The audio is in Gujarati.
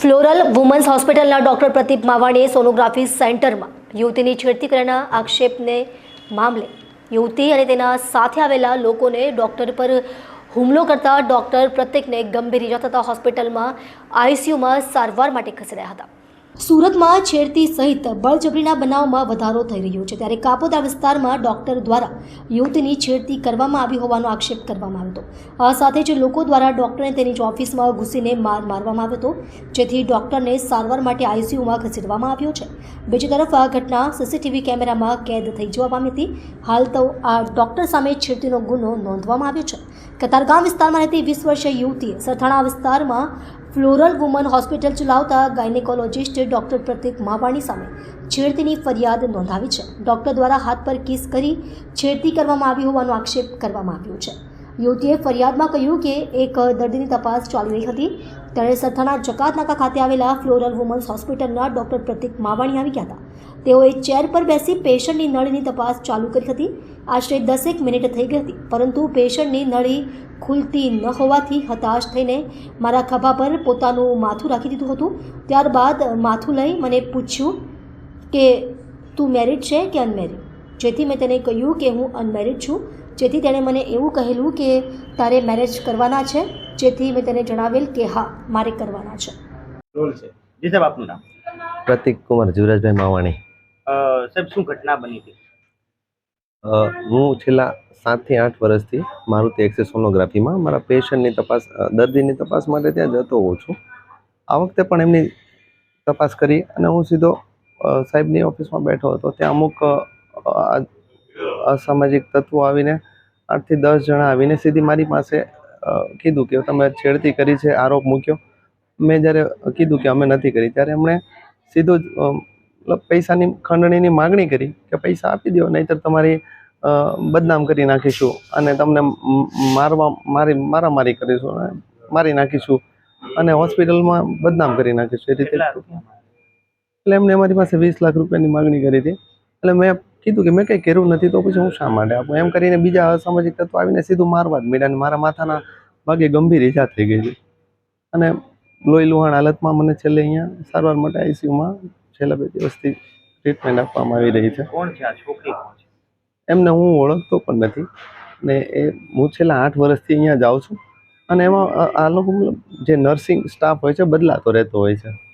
ફ્લોરલ વુમન્સ હોસ્પિટલના ડોક્ટર પ્રદીપ માવાણીએ સોનોગ્રાફી સેન્ટરમાં યુવતીની છેડતી કર્યાના આક્ષેપને મામલે યુવતી અને તેના સાથે આવેલા લોકોને ડોક્ટર પર હુમલો કરતા ડોક્ટર પ્રત્યેકને ગંભીર ઇજા થતા હોસ્પિટલમાં આઈસીયુમાં સારવાર માટે ખસેડાયા હતા. સુરતમાં છેડતી સહિત બળજબરીના બનાવમાં વધારો થઈ રહ્યો છે. ત્યારે કાપોદા વિસ્તારમાં ડોક્ટર દ્વારા યુવતીની છેડતી કરવામાં આવી હોવાનો આક્ષેપ કરવામાં આવ્યો હતો. આ સાથે જ લોકો દ્વારા ડોક્ટરને તેની જ ઓફિસમાં ઘૂસીને માર મારવામાં આવ્યો હતો. જેથી ડોક્ટરને સારવાર માટે આઈસીયુમાં ખસેડવામાં આવ્યો છે. બીજી તરફ આ ઘટના સીસીટીવી કેમેરામાં કેદ થઈ જવા પામી હતી. હાલ તો આ ડોક્ટર સામે છેડતીનો ગુનો નોંધવામાં આવ્યો છે. કતારગામ વિસ્તારમાં રહેતી વીસ વર્ષીય યુવતીએ સરથાણા વિસ્તારમાં ફ્લોરલ વુમન હોસ્પિટલ ચલાવતા ગાયનેકોલોજિસ્ટ ડોક્ટર પ્રતિક માવાણી સામે છેડતીની ફરિયાદ નોંધાવી છે. ડોક્ટર દ્વારા હાથ પર કિસ કરી છેડતી કરવામાં આવી હોવાનો આક્ષેપ કરવામાં આવ્યો છે. યુવતીએ ફરિયાદમાં કહ્યું કે એક દર્દીની તપાસ ચાલી રહી હતી. ત્યારે સરથાણા જકાતનાકા ખાતે આવેલા ફ્લોરલ વુમન્સ હોસ્પિટલના ડોક્ટર પ્રતિક માવાણી આવી ગયા હતા. તેઓએ ચેર પર બેસી પેશન્ટની નળીની તપાસ ચાલુ કરી હતી. આશરે દસેક મિનિટ થઈ ગઈ હતી, પરંતુ પેશન્ટની નળી ખુલતી ન હોવાથી હતાશ થઈને મારા ખભા પર પોતાનું માથું રાખી દીધું હતું. ત્યારબાદ માથું લઈ મને પૂછ્યું કે, તું મેરિડ છે કે અનમેરિડ જેથી મેં તેને કહ્યું કે હું અનમેરિડ છું. જેથી તેણે મને એવું કહેલું કે તારે મેરેજ કરવાના છે. જેથી મેં તેને જણાવેલ કે હા મારે કરવાના છે. રોલ છે. જી સાહેબ આપનું નામ? પ્રતિક કુમાર જીવરાજભાઈ માવાણી. સાહેબ શું ઘટના બની હતી? હું છેલ્લા સાતથી આઠ વર્ષથી મારુતિ એક્સે સોનોગ્રાફીમાં મારા પેશન્ટની તપાસ દર્દીની તપાસ માટે ત્યાં જતો હોઉં છું. આ વખતે પણ એમની તપાસ કરી અને હું સીધો સાહેબની ઓફિસમાં બેઠો હતો. ત્યાં અમુક અસામાજિક તત્વો આવીને આઠથી દસ જણા આવીને સીધી મારી પાસે કીધું કે તમે છેડતી કરી છે આરોપ મૂક્યો. મેં જ્યારે કીધું કે અમે નથી કરી ત્યારે એમણે સીધું જ મતલબ પૈસાની ખંડણીની માગણી કરી કે પૈસા આપી દો નહીતર તમારી બદનામ કરી નાખીશું અને તમને મારવા મારી મારામારી કરીશું અને મારી નાખીશું અને હોસ્પિટલમાં બદનામ કરી નાખીશું એ રીતે. એટલે એમને અમારી પાસે વીસ લાખ રૂપિયાની માગણી કરી હતી. એટલે મેં કીધું કે મેં કંઈ કર્યું નથી તો પછી હું શા માટે આપું? એમ કરીને બીજા અસામાજિક તત્વો આવીને સીધું મારવા જ મળ્યા મારા માથાના ભાગે ગંભીર ઈજા થઈ ગઈ હતી અને લોહી લુહાણ હાલતમાં મને છેલ્લે અહીંયા સારવાર માટે આઈસીયુમાં છેલ્લા બે દિવસથી ટ્રીટમેન્ટ આપવામાં આવી રહી છે. કોણ છે આ છોકરી એમને હું ઓળખતો પણ નથી. ને એ હું છેલ્લા આઠ વર્ષથી અહીંયા જાઉં છું. અને એમાં આ- લોકો જે નર્સિંગ સ્ટાફ હોય છે બદલાતો રહેતો હોય છે.